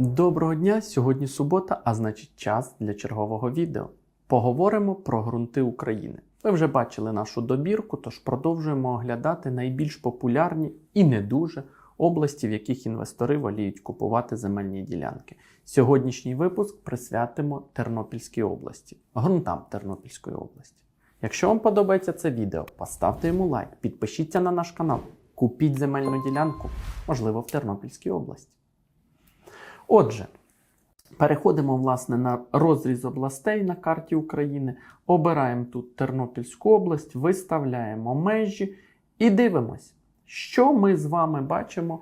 Доброго дня! Сьогодні субота, а значить час для чергового відео. Поговоримо про ґрунти України. Ви вже бачили нашу добірку, тож продовжуємо оглядати найбільш популярні і не дуже області, в яких інвестори воліють купувати земельні ділянки. Сьогоднішній випуск присвятимо Тернопільській області, ґрунтам Тернопільської області. Якщо вам подобається це відео, поставте йому лайк, підпишіться на наш канал, купіть земельну ділянку, можливо, в Тернопільській області. Отже, переходимо власне на розріз областей на карті України, обираємо тут Тернопільську область, виставляємо межі і дивимось, що ми з вами бачимо,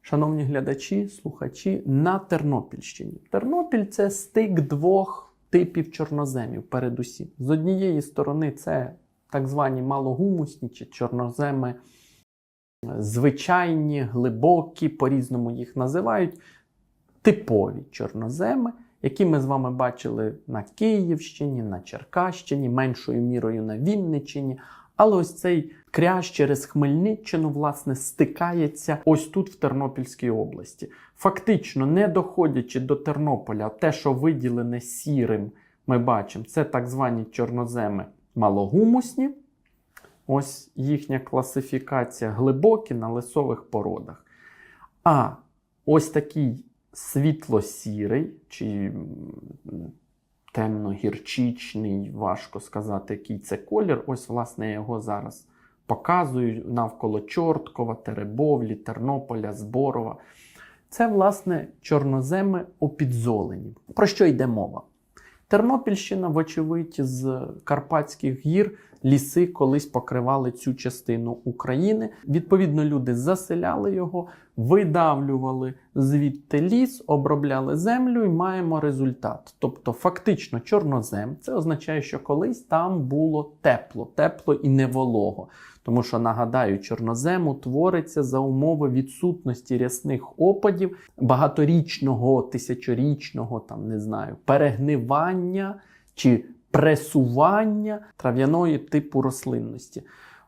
шановні глядачі, слухачі, на Тернопільщині. Тернопіль це стик двох типів чорноземів, передусім. З однієї сторони, це так звані малогумусні чи чорноземи. Звичайні, глибокі, по-різному їх називають типові чорноземи, які ми з вами бачили на Київщині, на Черкащині, меншою мірою на Вінниччині. Але ось цей кряж через Хмельниччину, власне, стикається ось тут, в Тернопільській області. Фактично, не доходячи до Тернополя, те, що виділене сірим, ми бачимо, це так звані чорноземи малогумусні. Ось їхня класифікація глибокі на лисових породах. А ось такий світло-сірий чи темно-гірчичний, важко сказати, який це колір. Ось, власне, я його зараз показую навколо Чорткова, Теребовлі, Тернополя, Зборова. Це, власне, чорноземи опідзолені. Про що йде мова? Тернопільщина, вочевидь, з Карпатських гір ліси колись покривали цю частину України. Відповідно, люди заселяли його, видавлювали звідти ліс, обробляли землю і маємо результат. Тобто, фактично, чорнозем це означає, що колись там було тепло, тепло і не волого. Тому що, нагадаю, чорнозем утвориться за умови відсутності рясних опадів, багаторічного, тисячорічного, там не знаю, перегнивання чи пресування трав'яної типу рослинності.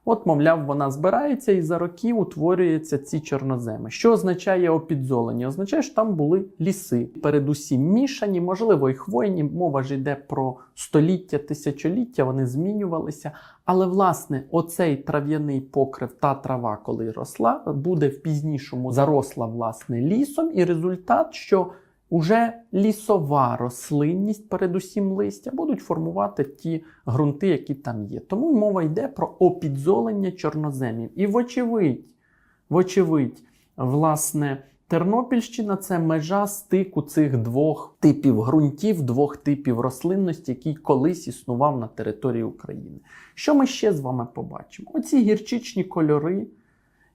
От, мовляв, вона збирається і за роки утворюються ці чорноземи. Що означає опідзолення? Означає, що там були ліси, передусім мішані, можливо, і хвойні. Мова ж йде про століття, тисячоліття, вони змінювалися. Але, власне, оцей трав'яний покрив, та трава, коли росла, буде в пізнішому заросла власне лісом, і результат, що Уже лісова рослинність, передусім листя, будуть формувати ті ґрунти, які там є. Тому мова йде про опідзолення чорноземів. І, вочевидь, вочевидь, власне, Тернопільщина це межа стику цих двох типів ґрунтів, двох типів рослинності, який колись існував на території України. Що ми ще з вами побачимо? Оці гірчичні кольори.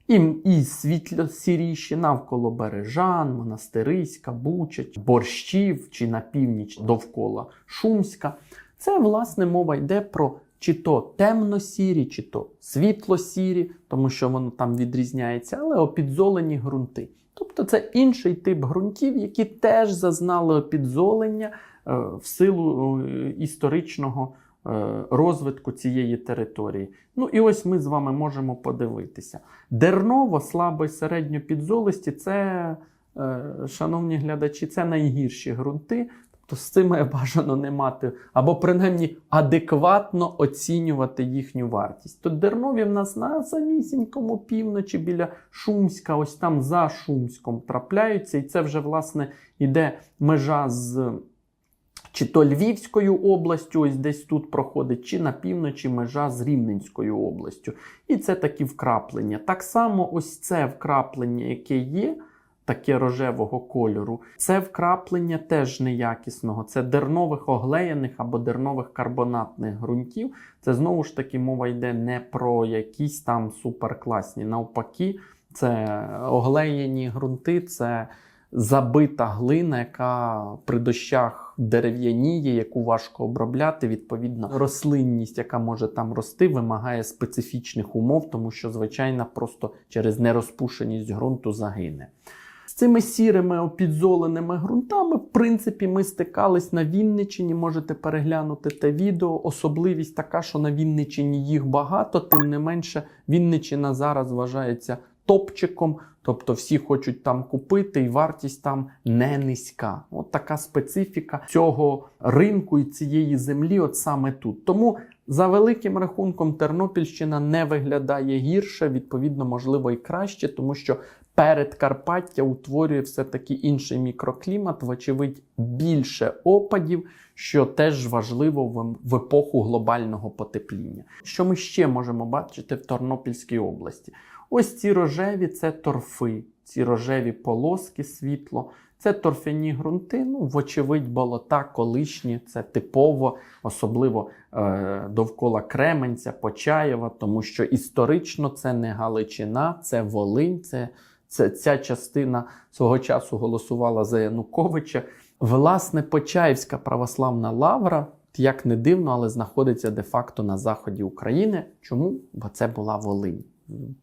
І, і світло-сіріші навколо Бережан, Монастириська, Бучач, Борщів чи на північ довкола Шумська. Це, власне, мова йде про чи то темно-сірі, чи то світло-сірі, тому що воно там відрізняється, але опідзолені ґрунти. Тобто це інший тип ґрунтів, які теж зазнали опідзолення е, в силу е, історичного. Е, розвитку цієї території. Ну і ось ми з вами можемо подивитися. Дерново, слабо і середньо підзолисті це, е, шановні глядачі, це найгірші ґрунти. Тобто з цим бажано не мати, або принаймні адекватно оцінювати їхню вартість. То Дернові в нас на самісінькому півночі біля Шумська, ось там за Шумськом трапляються, і це вже, власне, іде межа з чи то Львівською областю, ось десь тут проходить, чи на півночі межа з Рівненською областю. І це такі вкраплення. Так само, ось це вкраплення, яке є, таке рожевого кольору, це вкраплення теж неякісного. Це дернових оглеєних або дернових карбонатних ґрунтів. Це знову ж таки мова йде не про якісь там суперкласні. Навпаки, це оглеєні ґрунти. це забита глина, яка при дощах дерев'яніє, яку важко обробляти. Відповідно, рослинність, яка може там рости, вимагає специфічних умов, тому що, звичайно, просто через нерозпушеність ґрунту загине. З цими сірими опідзоленими ґрунтами, в принципі, ми стикались на Вінниччині. Можете переглянути те відео. Особливість така, що на Вінниччині їх багато, тим не менше, Вінниччина зараз вважається топчиком, тобто всі хочуть там купити, і вартість там не низька. От така специфіка цього ринку і цієї землі, от саме тут. Тому за великим рахунком Тернопільщина не виглядає гірше, відповідно, можливо, і краще, тому що Передкарпаття утворює все-таки інший мікроклімат, вочевидь, більше опадів, що теж важливо в, епоху глобального потепління. Що ми ще можемо бачити в Тернопільській області? Ось ці рожеві це торфи, ці рожеві полоски світло. Це торфяні ґрунти, ну, вочевидь, болота, колишні, це типово, особливо е, довкола Кременця, Почаєва, тому що історично це не Галичина, це Волинь, це, це ця частина свого часу голосувала за Януковича. Власне, Почаївська православна лавра, як не дивно, але знаходиться де-факто на заході України. Чому? Бо це була Волинь.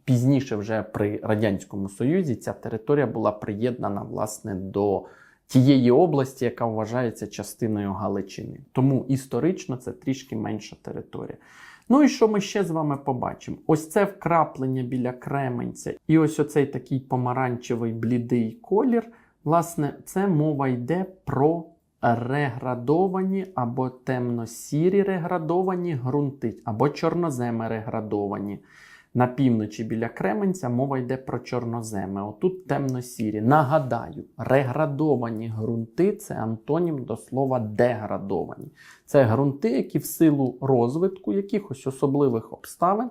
Пізніше, вже при Радянському Союзі, ця територія була приєднана власне до тієї області, яка вважається частиною Галичини. Тому історично це трішки менша територія. Ну і що ми ще з вами побачимо? Ось це вкраплення біля Кременця, і ось оцей такий помаранчевий блідий колір. Власне, це мова йде про реградовані або темно-сірі реградовані ґрунти, або чорноземи реградовані. На півночі біля Кременця мова йде про чорноземи. Отут темно-сірі. Нагадаю, реградовані ґрунти це антонім до слова деградовані. Це ґрунти, які в силу розвитку якихось особливих обставин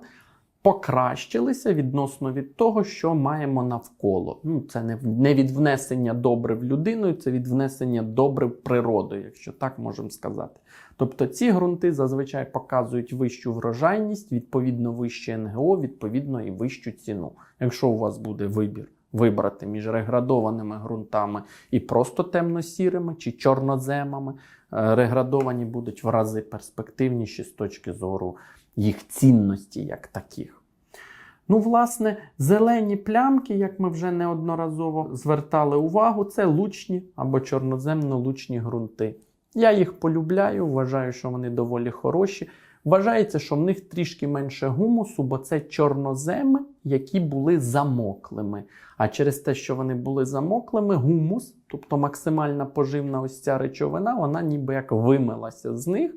покращилися відносно від того, що маємо навколо. Ну, Це не, від внесення добрив людиною, це від внесення добрив природою, якщо так можемо сказати. Тобто ці ґрунти зазвичай показують вищу врожайність, відповідно вище НГО, відповідно і вищу ціну. Якщо у вас буде вибір вибрати між реградованими ґрунтами і просто темно-сірими чи чорноземами, е, реградовані будуть в рази перспективніші з точки зору їх цінності як таких. Ну, власне, зелені плямки, як ми вже неодноразово звертали увагу, це лучні або чорноземно-лучні ґрунти. Я їх полюбляю, вважаю, що вони доволі хороші. Вважається, що в них трішки менше гумусу, бо це чорноземи, які були замоклими. А через те, що вони були замоклими, гумус, тобто максимальна поживна ось ця речовина, вона ніби як вимилася з них.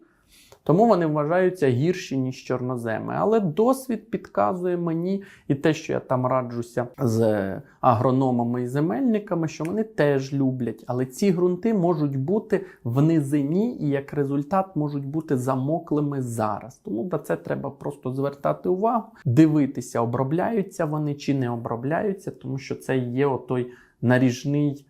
Тому вони вважаються гірші, ніж чорноземи. Але досвід підказує мені і те, що я там раджуся з агрономами і земельниками, що вони теж люблять. Але ці ґрунти можуть бути в низині і як результат можуть бути замоклими зараз. Тому на це треба просто звертати увагу, дивитися, обробляються вони чи не обробляються, тому що це є отой наріжний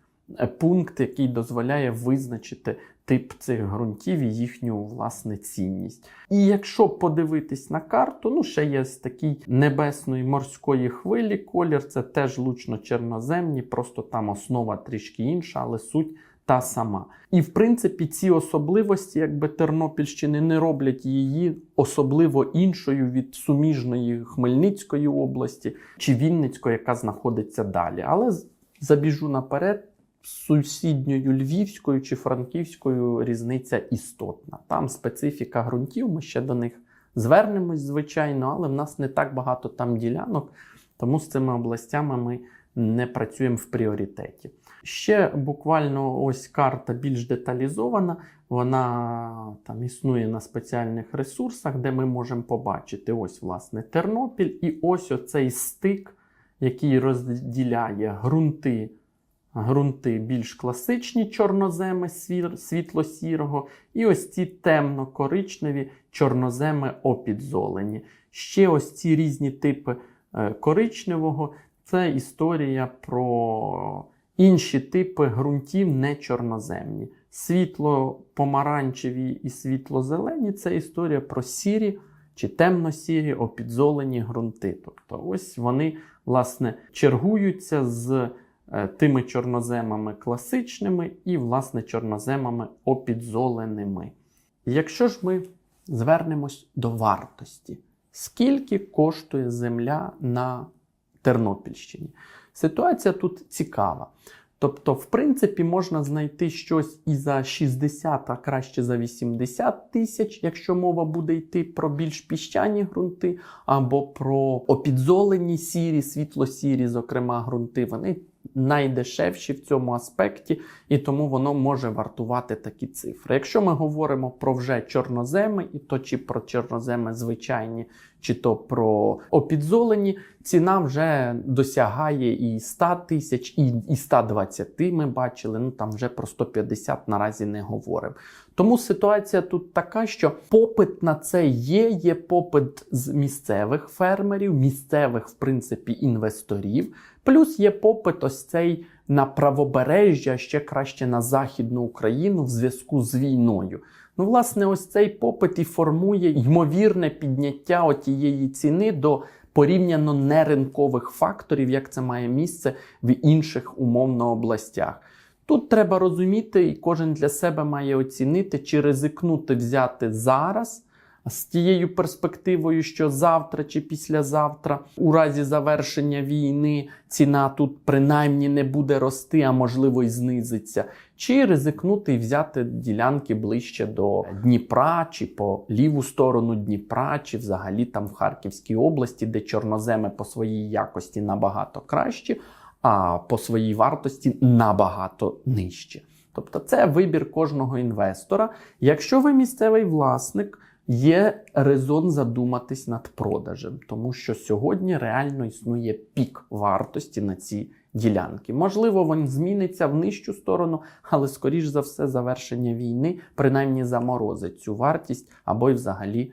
пункт, який дозволяє визначити тип цих ґрунтів і їхню власне цінність. І якщо подивитись на карту, ну ще є такий небесної морської хвилі колір, це теж лучно-черноземні, просто там основа трішки інша, але суть. Та сама. І в принципі ці особливості, якби Тернопільщини, не роблять її особливо іншою від суміжної Хмельницької області чи Вінницької, яка знаходиться далі. Але забіжу наперед, сусідньою Львівською чи Франківською різниця істотна. Там специфіка ґрунтів, ми ще до них звернемось, звичайно, але в нас не так багато там ділянок, тому з цими областями ми не працюємо в пріоритеті. Ще буквально ось карта більш деталізована, вона там існує на спеціальних ресурсах, де ми можемо побачити ось, власне, Тернопіль і ось оцей стик, який розділяє ґрунти ґрунти більш класичні чорноземи світло-сірого, і ось ці темно-коричневі чорноземи опідзолені. Ще ось ці різні типи е, коричневого це історія про інші типи ґрунтів не чорноземні. Світло-помаранчеві і світло-зелені це історія про сірі чи темно-сірі опідзолені ґрунти. Тобто ось вони, власне, чергуються з. Е, тими чорноземами класичними і, власне, чорноземами опідзоленими. Якщо ж ми звернемось до вартості, скільки коштує земля на Тернопільщині? Ситуація тут цікава. Тобто, в принципі, можна знайти щось і за 60, а краще за 80 тисяч, якщо мова буде йти про більш піщані ґрунти, або про опідзолені сірі, світло-сірі, зокрема, ґрунти. Вони найдешевші в цьому аспекті, і тому воно може вартувати такі цифри. Якщо ми говоримо про вже чорноземи, і то чи про чорноземи звичайні, чи то про опідзолені, ціна вже досягає і 100 тисяч, і, і 120 ми бачили. Ну там вже про 150 наразі не говоримо. Тому ситуація тут така, що попит на це є. Є попит з місцевих фермерів, місцевих, в принципі, інвесторів. Плюс є попит ось цей на правобережжя, ще краще на Західну Україну в зв'язку з війною. Ну, власне, ось цей попит і формує ймовірне підняття отієї ціни до порівняно неринкових факторів, як це має місце в інших умовно областях. Тут треба розуміти, і кожен для себе має оцінити, чи ризикнути взяти зараз з тією перспективою, що завтра чи післязавтра, у разі завершення війни, ціна тут принаймні не буде рости, а можливо й знизиться, чи ризикнути і взяти ділянки ближче до Дніпра, чи по ліву сторону Дніпра, чи взагалі там в Харківській області, де чорноземи по своїй якості набагато кращі, а по своїй вартості набагато нижче. Тобто це вибір кожного інвестора. Якщо ви місцевий власник, є резон задуматись над продажем, тому що сьогодні реально існує пік вартості на ці ділянки. Можливо, він зміниться в нижчу сторону, але скоріш за все, завершення війни принаймні заморозить цю вартість або й взагалі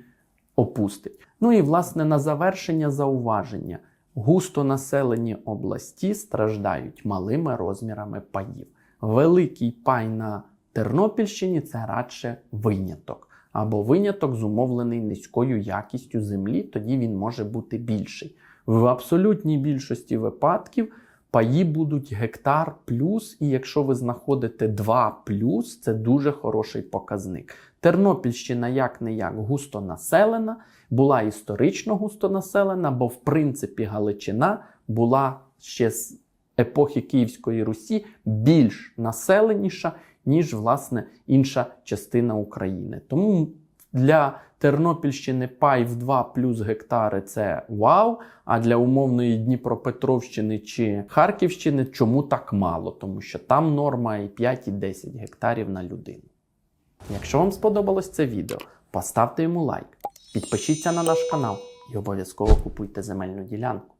опустить. Ну і власне на завершення зауваження. Густонаселені області страждають малими розмірами паїв. Великий пай на Тернопільщині це радше виняток. Або виняток зумовлений низькою якістю землі, тоді він може бути більший. В абсолютній більшості випадків паї будуть гектар плюс, і якщо ви знаходите 2 плюс, це дуже хороший показник. Тернопільщина як не як густо населена, була історично густо населена, бо в принципі Галичина була ще з епохи Київської Русі більш населеніша, ніж власне інша частина України. Тому для Тернопільщини пай в 2 плюс гектари це вау. А для умовної Дніпропетровщини чи Харківщини чому так мало? Тому що там норма і 5, і 10 гектарів на людину. Якщо вам сподобалось це відео, поставте йому лайк, підпишіться на наш канал і обов'язково купуйте земельну ділянку.